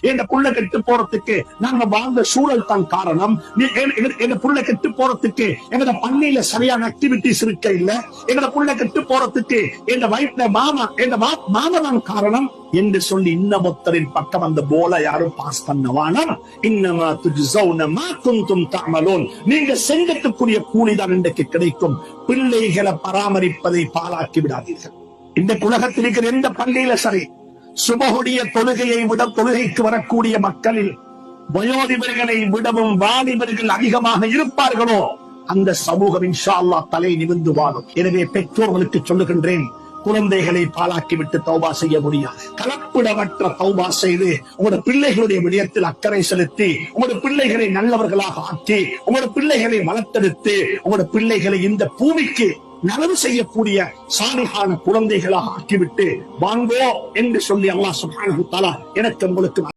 என் புள்ள கெட்டு போறதுக்கு நாங்க வாழ்ந்த சூழல் தான் காரணம். நீ- எங்க- புள்ள கெட்டு போறதுக்கு எங்கட பள்ளியில சரியான ஆக்டிவிட்டிஸ் இருக்க இல்ல. எங்கட புள்ள கெட்டு போறதுக்கு எங்க வயிற்றுல மாமா எங்க மா- மாமா தான் காரணம் என்று சொல்லி இன்னமொத்தரின் பக்கம் அந்த போல யாரும் பாஸ் பண்ணவானா? இன்னமா துஜௌனமா குந்தும் தாமலோன் நீங்க செங்கத்துக்குரிய கூலிதான் இன்றைக்கு கிடைக்கும். பிள்ளைகளை பராமரிப்பதை பாலாக்கி விடாதீர்கள். இந்த உலகத்தில் இருக்கிற எந்த பள்ளியில சரி சுபகுடைய தொழுகையை விட தொழுகைக்கு வரக்கூடிய மக்களில் வயோதிபர்களை விடவும் வாலிபர்கள் அதிகமாக இருப்பார்களோ அந்த சமூகம் இன்ஷா அல்லாஹ் தலை நிமிந்து வாழும். எனவே பெற்றோர்களுக்கு சொல்லுகின்றேன் குழந்தைகளை பாலாக்கிவிட்டு தௌபா செய்ய முடியாது. கலப்பிடமற்ற தௌபா செய்து உங்களோட பிள்ளைகளுடைய விடயத்தில் அக்கறை செலுத்தி உங்களோட பிள்ளைகளை நல்லவர்களாக ஆக்கி உங்களோட பிள்ளைகளை வளர்த்தெடுத்து உங்களோட பிள்ளைகளை இந்த பூமிக்கு நலவு செய்யக்கூடிய சாலிகான குழந்தைகளாக ஆக்கிவிட்டு வாங்குவோம் என்று சொல்லி அல்லாஹ் சுப்ஹானஹு எனக்கு உங்களுக்கு